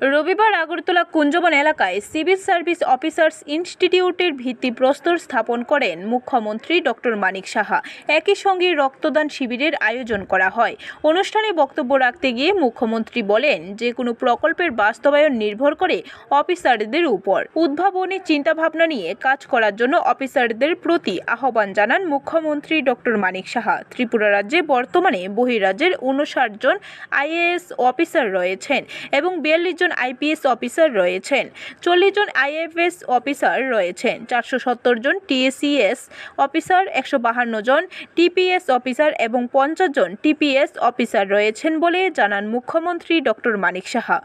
রবিবার আগরতলা কুঞ্জবন এলাকায় civil service officers ইনস্টিটিউটের ভিত্তিপ্রস্তর স্থাপন করেন মুখ্যমন্ত্রী ডক্টর মানিক সাহা। একই সঙ্গে রক্তদান শিবিরের আয়োজন করা হয়। অনুষ্ঠানে বক্তব্য রাখতে গিয়ে মুখ্যমন্ত্রী বলেন যে কোনো প্রকল্পের বাস্তবায়ন নির্ভর করে অফিসারদের উপর। উদ্ভাবনী চিন্তাভাবনা নিয়ে কাজ করার জন্য অফিসারদের প্রতি আহ্বান জানান মুখ্যমন্ত্রী ডক্টর মানিক সাহা। ত্রিপুরা রাজ্যে বর্তমানে বহিরাজ্যের উনষাট জন আইএএস অফিসার রয়েছেন এবং বিয়াল্লিশ জন আইপিএস অফিসার রয়েছেন, চল্লিশ জন আইএফএস অফিসার রয়েছেন, চারশো সত্তর জন টিএসিএস অফিসার, একশো বাহান্ন জন টিপিএস অফিসার এবং পঞ্চাশ জন টিপিএস অফিসার রয়েছেন বলে জানান মুখ্যমন্ত্রী ডক্টর মানিক সাহা।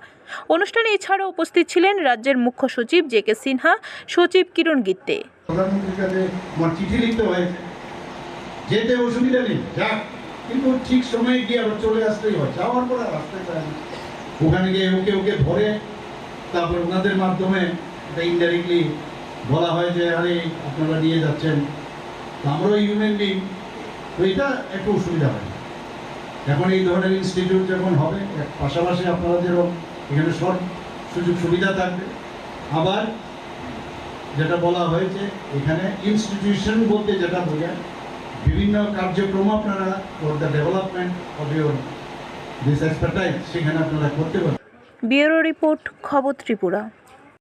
অনুষ্ঠানে এছাড়াও উপস্থিত ছিলেন রাজ্যের মুখ্য সচিব জে কে সিনহা, সচিব কিরণ গিত্তে। যেতে অসুবিধা নেই, যাক, কিন্তু ঠিক সময়ে গিয়ে আবার চলে আসতেই হয়, যাওয়ার পরে আর রাস্তায় পায় না। ওখানে গিয়ে ওকে ওকে ধরে তারপর ওনাদের মাধ্যমে এটা ইনডাইরেক্টলি বলা হয় যে, আরে, আপনারা নিয়ে যাচ্ছেন। আমরাও হিউম্যান বিং তো এটা একটু অসুবিধা হয়। এখন এই ধরনের ইনস্টিটিউট যখন হবে পাশাপাশি আপনারা এখানে সব সুযোগ সুবিধা থাকবে। আবার যেটা বলা হয়েছে, এখানে ইনস্টিটিউশন বলতে যেটা বোঝায়, বিভিন্ন কার্যক্রম আপনারা for the development of your this expertise সেখানে আপনারা করতে পারেন ব্যুরো রিপোর্ট খবর ত্রিপুরা